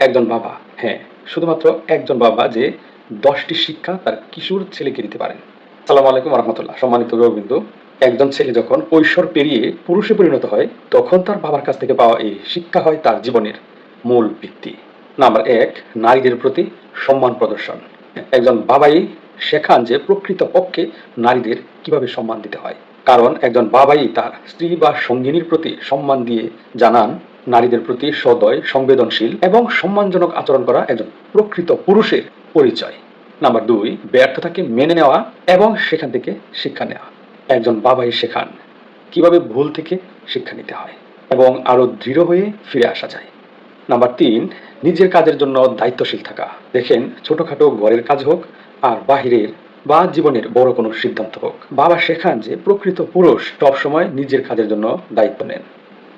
একজন বাবা হ্যাঁ শুধুমাত্র একজন বাবা যে দশটি শিক্ষা তার কিশোর ছেলেকে দিতে পারেন। সালাম আলাইকুম রহমতুল্লাহ, সম্মানিত বিন্দু একজন ছেলে যখন কৈশোর পেরিয়ে পুরুষে পরিণত হয়, তখন তার বাবার কাছ থেকে পাওয়া এই শিক্ষা হয় তার জীবনের মূল ভিত্তি। নাম্বার এক, নারীদের প্রতি সম্মান প্রদর্শন। একজন বাবাই শেখান যে প্রকৃত পক্ষে নারীদের কীভাবে সম্মান দিতে হয়। কারণ একজন বাবাই তার স্ত্রী বা সঙ্গিনীর প্রতি সম্মান দিয়ে জানান নারীদের প্রতি সদয়, সংবেদনশীল এবং সম্মানজনক আচরণ করা একজন প্রকৃত পুরুষের পরিচয়। নাম্বার দুই, ব্যর্থতাকে মেনে নেওয়া এবং সেখান থেকে শিক্ষা নেওয়া। একজন বাবাই শেখান কীভাবে ভুল থেকে শিক্ষা নিতে হয় এবং আরও দৃঢ় হয়ে ফিরে আসা যায়। নাম্বার তিন, নিজের কাজের জন্য দায়িত্বশীল থাকা। দেখেন, ছোটখাটো ঘরের কাজ হোক আর বাহিরের বা জীবনের বড় কোনো সিদ্ধান্ত হোক। বাবা শেখান যে প্রকৃত পুরুষ সবসময় নিজের কাজের জন্য দায়িত্ব নেন।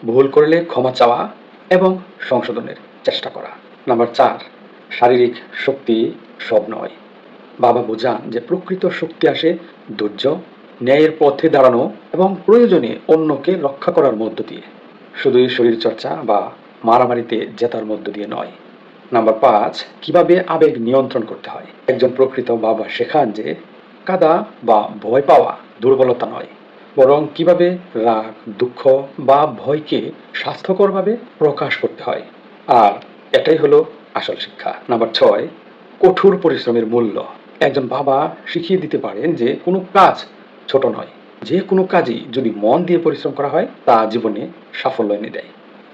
ভুল করলে ক্ষমা চাওয়া এবং সংশোধনের চেষ্টা করা। নাম্বার চার, শারীরিক শক্তি সব নয়। বাবা বোঝান যে প্রকৃত শক্তি আসে ধৈর্য, ন্যায়ের পথে দাঁড়ানো এবং প্রয়োজনে অন্যকে রক্ষা করার মধ্য দিয়ে। শুধুই শরীরচর্চা বা মারামারিতে জেতার মধ্য দিয়ে নয়। নাম্বার পাঁচ, কীভাবে আবেগ নিয়ন্ত্রণ করতে হয়? একজন প্রকৃত বাবা শেখান যে কাদা বা ভয় পাওয়া দুর্বলতা নয়। বরং কীভাবে রাগ, দুঃখ বা ভয়কে স্বাস্থ্যকরভাবে প্রকাশ করতে হয়। আর এটাই হলো আসল শিক্ষা। নাম্বার ছয়, কঠোর পরিশ্রমের মূল্য। একজন বাবা শিখিয়ে দিতে পারেন যে কোনো কাজ ছোট নয়। যে কোনো কাজই যদি মন দিয়ে পরিশ্রম করা হয়, তা জীবনে সাফল্য এনে দেয়।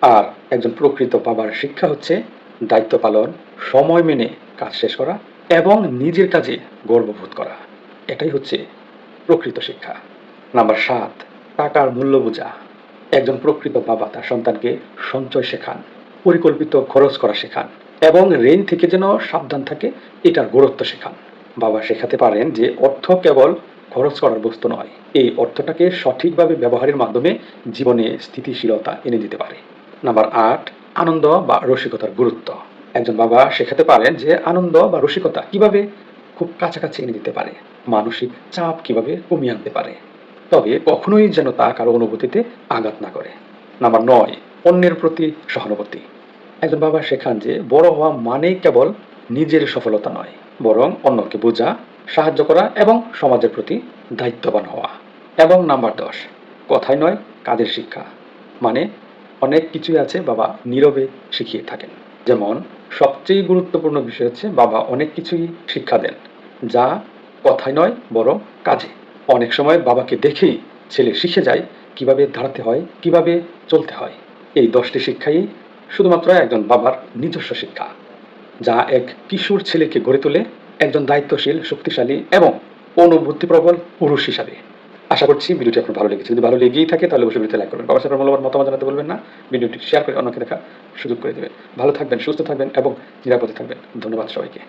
আর একজন প্রকৃত বাবার শিক্ষা হচ্ছে দায়িত্ব পালন, সময় মেনে কাজ শেষ করা এবং নিজের কাজে গর্ববোধ করা। এটাই হচ্ছে প্রকৃত শিক্ষা। নাম্বার সাত, টাকার মূল্য বোঝা। একজন প্রকৃত বাবা তার সন্তানকে সঞ্চয় শেখান, পরিকল্পিত খরচ করা শেখান, এবং ঋণ থেকে যেন সাবধান থাকে, এটার গুরুত্ব শেখান। বাবা শেখাতে পারেন যে অর্থ কেবল খরচ করার বস্তু নয়, এই অর্থটাকে সঠিকভাবে ব্যবহারের মাধ্যমে জীবনে স্থিতিশীলতা এনে দিতে পারে। নাম্বার আট, আনন্দ বা রসিকতার গুরুত্ব। একজন বাবা শেখাতে পারেন যে আনন্দ বা রসিকতা কীভাবে খুব কাছাকাছি এনে দিতে পারে, মানসিক চাপ কীভাবে কমিয়ে আনতে পারে। তবে কখনোই যেন তা কারও অনুভূতিতে আঘাত না করে। নাম্বার নয়, অন্যের প্রতি সহানুভূতি। একজন বাবা শেখান যে বড় হওয়া মানেই কেবল নিজের সফলতা নয়, বরং অন্যকে বোঝা, সাহায্য করা এবং সমাজের প্রতি দায়িত্ববান হওয়া। এবং নাম্বার দশ, কথাই নয়, কাজের শিক্ষা। মানে অনেক কিছুই আছে বাবা নীরবে শিখিয়ে থাকেন। যেমন, সবচেয়ে গুরুত্বপূর্ণ বিষয় হচ্ছে বাবা অনেক কিছুই শিক্ষা দেন, যা কথাই নয়, বরং কাজে। অনেক সময় বাবাকে দেখেই ছেলে শিখে যায় কীভাবে দাঁড়াতে হয়, কীভাবে চলতে হয়। এই দশটি শিক্ষাই শুধুমাত্র একজন বাবার নিজস্ব শিক্ষা, যা এক কিশোর ছেলেকে গড়ে তোলে, একজন দায়িত্বশীল, শক্তিশালী এবং অনুভূতিপ্রবল পুরুষ হিসাবে। আশা করছি ভিডিওটি আপনার ভালো লেগেছে। যদি ভালো লেগেই থাকে, তাহলে অবশ্যই ভিডিওতে লাইক করবেন। বাবা সাহেবের মূল্যবান মতামত জানাতে বলবেন না। ভিডিওটি শেয়ার করে অন্যকে দেখা সুযোগ করে দেবেন। ভালো থাকবেন, সুস্থ থাকবেন এবং নিরাপদে থাকবেন। ধন্যবাদ সবাইকে।